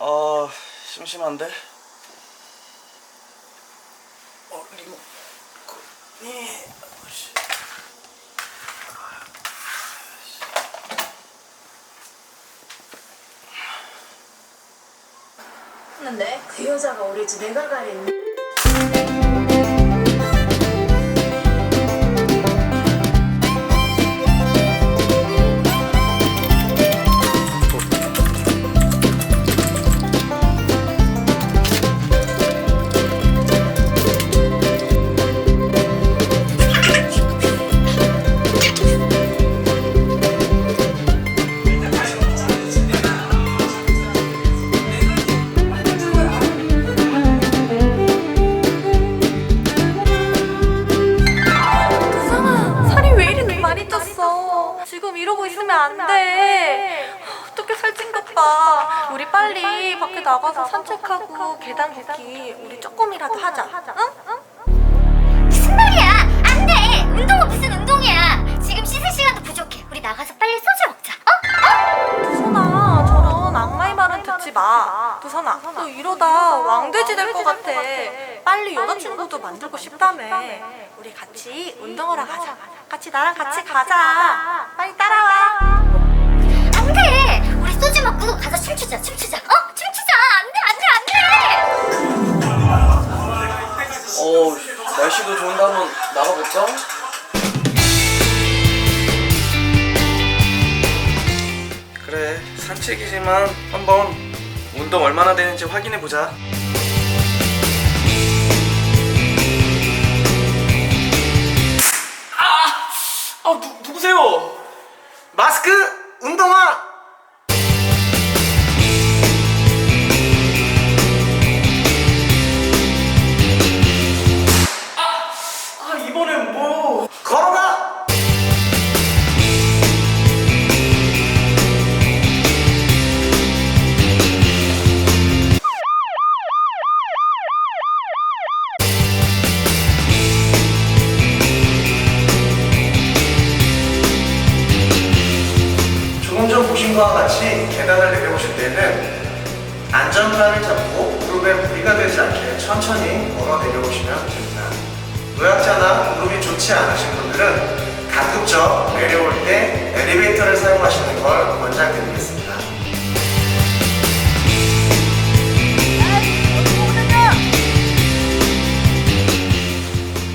아 심심한데. 어 리모. 네. 어 했는데 그 여자가 오래지 내가 가랬니? 지금 이러고 있으면 안 돼 어떻게 살찐 것 봐 우리 빨리 밖에 나가서 산책하고 계단 걷기 우리 조금이라도 하자 응? 응? 무슨 말이야? 안 돼! 운동은 무슨 운동이야! 지금 씻을 시간도 부족해. 우리 나가서 빨리 소주 먹자. 어? 두선아 저런 악마의 말은 듣지 마 두선아 너 이러다 왕돼지 될 것 같아 빨리 여자친구도 만들고 싶다며 우리 같이 운동하러 가자 같이 나랑 같이 가자 빨리 따라와 안 돼! 우리 소주 먹고 가서 춤추자, 춤추자. 어? 춤추자! 안 돼, 안 돼, 안 돼! 어 날씨도 좋은데 한번 나가볼까? 그래 산책이지만 한번 운동 얼마나 되는지 확인해 보자. 것과 같이 계단을 내려오실 때는 안전바를 잡고 무릎에 무리가 되지 않게 천천히 걸어 내려오시면 됩니다. 노약자나 무릎이 좋지 않으신 분들은 가급적 내려올 때 엘리베이터를 사용하시는 걸 권장드리겠습니다.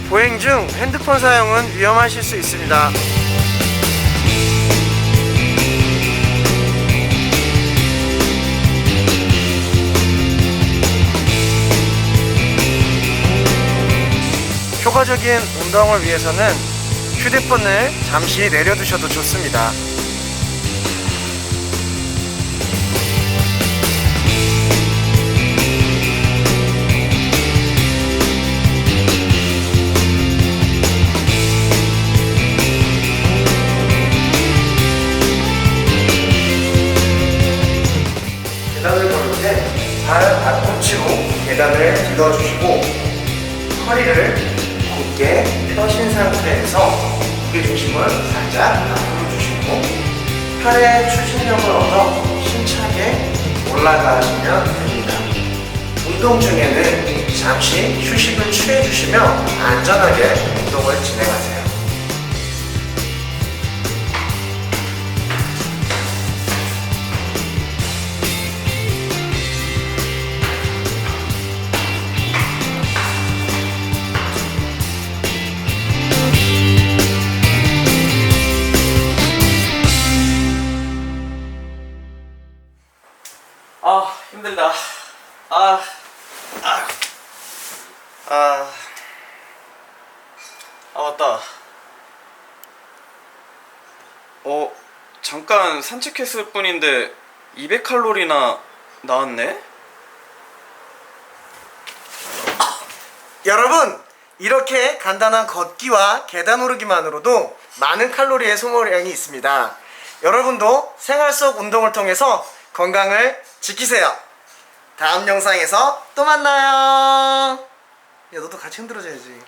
보행 중 핸드폰 사용은 위험하실 수 있습니다. 효과적인 운동을 위해서는 휴대폰을 잠시 내려두셔도 좋습니다. 계단을 걸을 때 발 앞꿈치로 계단을 들어주시고 허리를 곧게 펴신 상태에서 무게 중심을 살짝 앞으로 주시고 팔에 추진력을 얻어 힘차게 올라가시면 됩니다. 운동 중에는 잠시 휴식을 취해주시며 안전하게 운동을 진행하세요. 힘들다. 아, 아, 아, 아 맞다. 어 잠깐 산책했을 뿐인데 200칼로리나 나왔네. 여러분 이렇게 간단한 걷기와 계단 오르기만으로도 많은 칼로리의 소모량이 있습니다. 여러분도 생활 속 운동을 통해서 건강을 지키세요. 다음 영상에서 또 만나요 야 너도 같이 흔들어줘야지